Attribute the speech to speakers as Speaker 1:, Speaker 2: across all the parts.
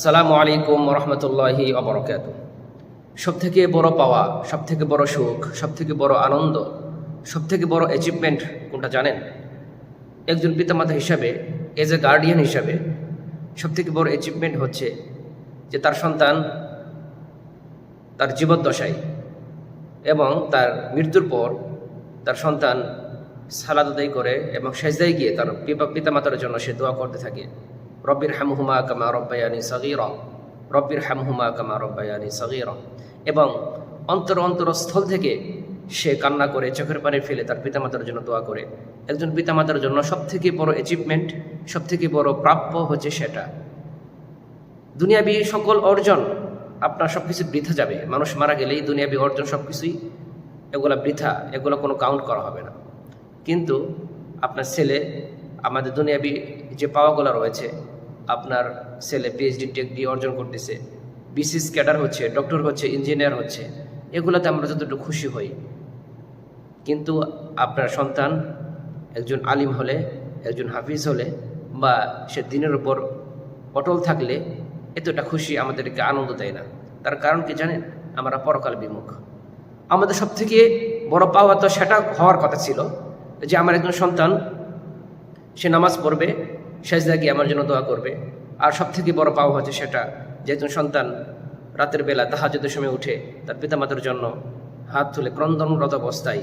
Speaker 1: আসসালামু আলাইকুম রহমতুল্লাহি অবরকাত সব থেকে বড় পাওয়া সব থেকে বড় সুখ সব থেকে বড় আনন্দ সব থেকে বড় অ্যাচিভমেন্ট কোনটা জানেন? একজন পিতামাতা হিসাবে এজ এ গার্ডিয়ান হিসাবে সব থেকে বড় অ্যাচিভমেন্ট হচ্ছে যে তার সন্তান তার জীবদ্দশায় এবং তার মৃত্যুর পর তার সন্তান সালাদ করে এবং সেজদায় গিয়ে তার পিতা- পিতামাতার জন্য সে দোয়া করতে থাকে। রব্বির হামহুমা কামা রব্বায়ানি সগীর রব্বির হামহুমা কামা রব্বায়ানি সগীর। এবং অন্তর অন্তরস্থল থেকে সে কান্না করে চোখের পানি ফেলে তার পিতামাতার জন্য দোয়া করে। একজন পিতামাতার জন্য সব থেকে বড় অ্যাচিভমেন্ট সব থেকে বড় প্রাপ্য হচ্ছে সেটা। দুনিয়াবি সকল অর্জন আপনার সব কিছু বৃথা যাবে। মানুষ মারা গেলেই দুনিয়াবি অর্জন সব কিছুই এগুলো বৃথা, এগুলো কোনো কাউন্ট করা হবে না। কিন্তু আপনার ছেলে আমাদের দুনিয়াবি যে পাওয়াগুলো রয়েছে, আপনার ছেলে পিএইচডি ডিগ্রি অর্জন করতেছে, বিসিএস ক্যাডার হচ্ছে, ডক্টর হচ্ছে, ইঞ্জিনিয়ার হচ্ছে, এগুলোতে আমরা যতটুকু খুশি হই। কিন্তু আপনার সন্তান একজন আলিম হলে, একজন হাফিজ হলে, বা সে দিনের উপর অটল থাকলে, এতটা খুশি আমাদেরকে আনন্দ দেয় না। তার কারণ কি জানেন? আমরা পরকাল বিমুখ। আমাদের সব থেকে বড় পাওয়া তো সেটা হওয়ার কথা ছিল যে, আমার একজন সন্তান সে নামাজ পড়বে, সেজদা আমার জন্য দোয়া করবে। আর সব থেকে বড় পাওয়া হচ্ছে সেটা, যে একজন সন্তান রাতের বেলা তাহাজের সময় উঠে তার পিতামাতার জন্য হাত তুলে ক্রন্দনরত অবস্থায়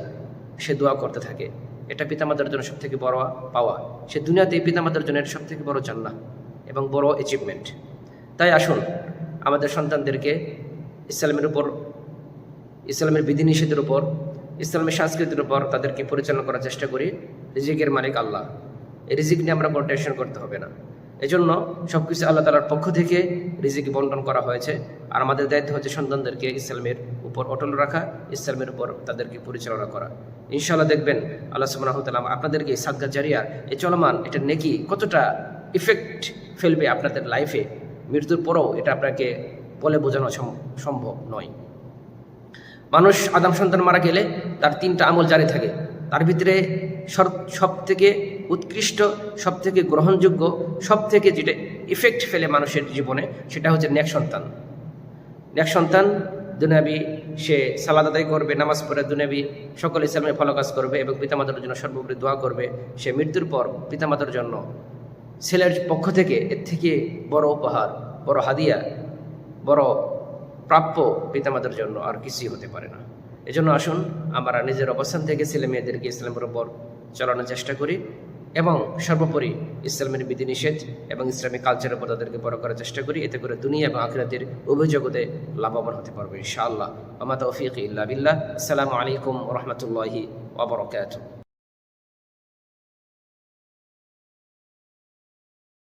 Speaker 1: সে দোয়া করতে থাকে। এটা পিতামাতার জন্য সব থেকে বড় পাওয়া। সে দুনিয়াতেই পিতামাতার জন্য এটা সব থেকে বড় জান্না এবং বড় অ্যাচিভমেন্ট তাই আসুন, আমাদের সন্তানদেরকে ইসলামের উপর, ইসলামের বিধিনিষেধের উপর, ইসলামের সংস্কৃতির উপর তাদেরকে পরিচালনা করার চেষ্টা করি। রিজিকের মালিক আল্লাহ। রিজিক নিয়ে আমরা কোনো টেনশন করতে হবে না। এজন্য সব কিছু আল্লাহ তালার পক্ষ থেকে রিজিক বন্টন করা হয়েছে। আর আমাদের দায়িত্ব হচ্ছে সন্তানদেরকে ইসলামের উপর অটল রাখা, ইসলামের উপর তাদেরকে পরিচালনা করা। ইনশাআল্লাহ দেখবেন আল্লাহ সুবাহতালাম আপনাদেরকে সাদগা জারিয়ার এই চলমান, এটা নেকি কতটা ইফেক্ট ফেলবে আপনাদের লাইফে মৃত্যুর পরেও এটা আপনাকে বলে বোঝানো সম- সম্ভব নয়। মানুষ আদম সন্তান মারা গেলে তার তিনটা আমল জারি থাকে। তার ভিতরে সব থেকে উৎকৃষ্ট সব থেকে গ্রহণযোগ্য সব থেকে যেটা ইফেক্ট ফেলে মানুষের জীবনে, সেটা হচ্ছে ন্যাক সন্তান। ন্যাক সন্তান দুনাবি সে সালাদ আদায় করবে, নামাজ পড়ে দুনাবি সকল ইসলামের ফলো কাজ করবে এবং পিতামাতার জন্য সর্বোপরি দোয়া করবে, সে মৃত্যুর পর পিতামাতার জন্য ছেলের পক্ষ থেকে এর থেকে বড় উপহার, বড় হাদিয়া, বড় প্রাপ্য পিতামাতার জন্য আর কিছুই হতে পারে না। এজন্য আসুন, আমরা নিজের অবস্থান থেকে ছেলে মেয়েদেরকে ইসলামের উপর চালানোর চেষ্টা করি। এবং সর্বোপরি ইসলামের বিধিনিষেধ এবং ইসলামী কালচারের উপর তাদেরকে বড় করার চেষ্টা করি। এতে করে দুনিয়া এবং আখিরাতের উভয় জগতে লাভবান হতে পারবে ইনশাআল্লাহ। আমা তৌফিক ইল্লা বিল্লাহ। আসসালামু আলাইকুম রহমতুল্লাহি ওবরাকাতুহ